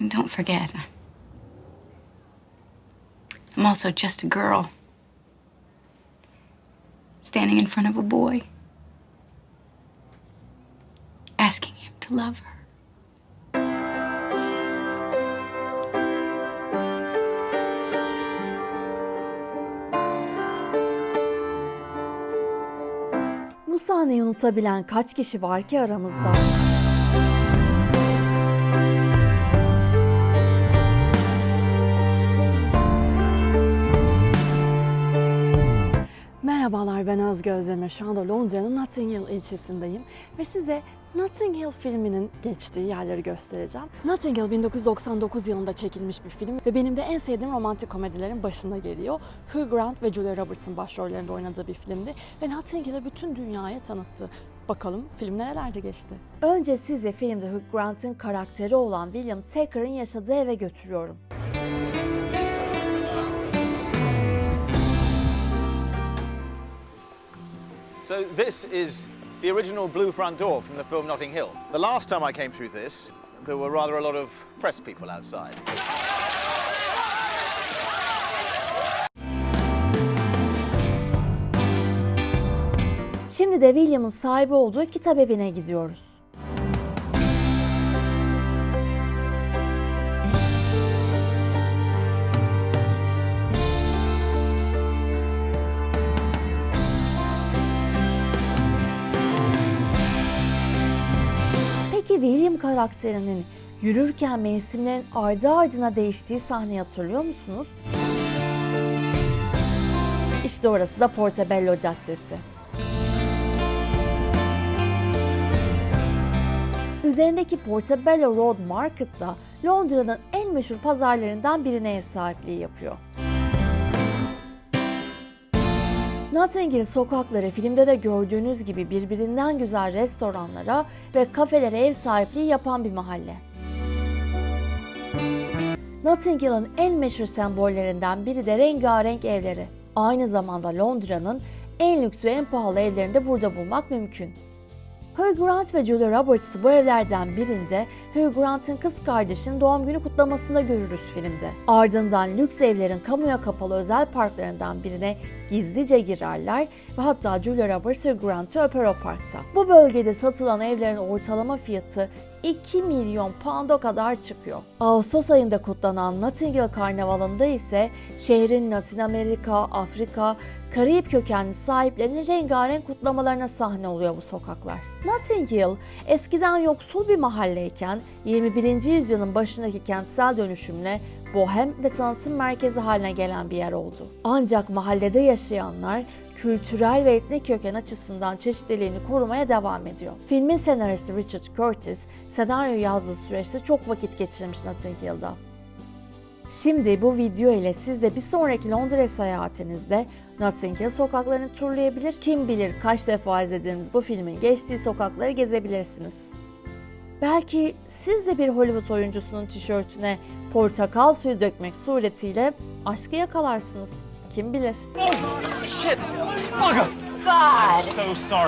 And don't forget, I'm also just a girl standing in front of a boy, asking him to love her. Bu sahneyi unutabilen kaç kişi var ki aramızda? Ben Özge Özdemir. Şu anda Londra'nın Notting Hill ilçesindeyim ve size Notting Hill filminin geçtiği yerleri göstereceğim. Notting Hill 1999 yılında çekilmiş bir film ve benim de en sevdiğim romantik komedilerin başında geliyor. Hugh Grant ve Julia Roberts'ın başrollerinde oynadığı bir filmdi ve Notting Hill'i bütün dünyaya tanıttı. Bakalım film nerelerde geçti? Önce sizi filmde Hugh Grant'ın karakteri olan William Taker'ın yaşadığı eve götürüyorum. So this is the original blue front door from the film Notting Hill. The last time I came through this, there were rather a lot of press people outside. Şimdi de William'ın sahibi olduğu kitap evine gidiyoruz. William karakterinin yürürken mevsimlerin ardı ardına değiştiği sahneyi hatırlıyor musunuz? İşte orası da Portobello Caddesi. Üzerindeki Portobello Road Market'ta Londra'nın en meşhur pazarlarından birine ev sahipliği yapıyor. Notting Hill sokakları filmde de gördüğünüz gibi birbirinden güzel restoranlara ve kafelere ev sahipliği yapan bir mahalle. Notting Hill'ın en meşhur sembollerinden biri de rengarenk evleri. Aynı zamanda Londra'nın en lüks ve en pahalı evlerini de burada bulmak mümkün. Hugh Grant ve Julia Roberts'ı bu evlerden birinde Hugh Grant'ın kız kardeşinin doğum günü kutlamasında görürüz filmde. Ardından lüks evlerin kamuya kapalı özel parklarından birine gizlice girerler ve hatta Julia Roberts Hugh Grant'ı öper o parkta. Bu bölgede satılan evlerin ortalama fiyatı 2 milyon pound'a kadar çıkıyor. Ağustos ayında kutlanan Notting Hill Karnavalı'nda ise şehrin Latin Amerika, Afrika, Karayip kökenli sahiplerinin rengarenk kutlamalarına sahne oluyor bu sokaklar. Notting Hill eskiden yoksul bir mahalleyken 21. yüzyılın başındaki kentsel dönüşümle bohem ve sanatın merkezi haline gelen bir yer oldu. Ancak mahallede yaşayanlar kültürel ve etnik köken açısından çeşitliliğini korumaya devam ediyor. Filmin senaristi Richard Curtis, senaryo yazdığı süreçte çok vakit geçirmiş Notting Hill'da. Şimdi bu video ile siz de bir sonraki Londra seyahatinizde Notting Hill sokaklarını turlayabilir, kim bilir kaç defa izlediğiniz bu filmin geçtiği sokakları gezebilirsiniz. Belki siz de bir Hollywood oyuncusunun tişörtüne portakal suyu dökmek suretiyle aşkı yakalarsınız. Kim bilir? Shit! Bugger! God! So sorry.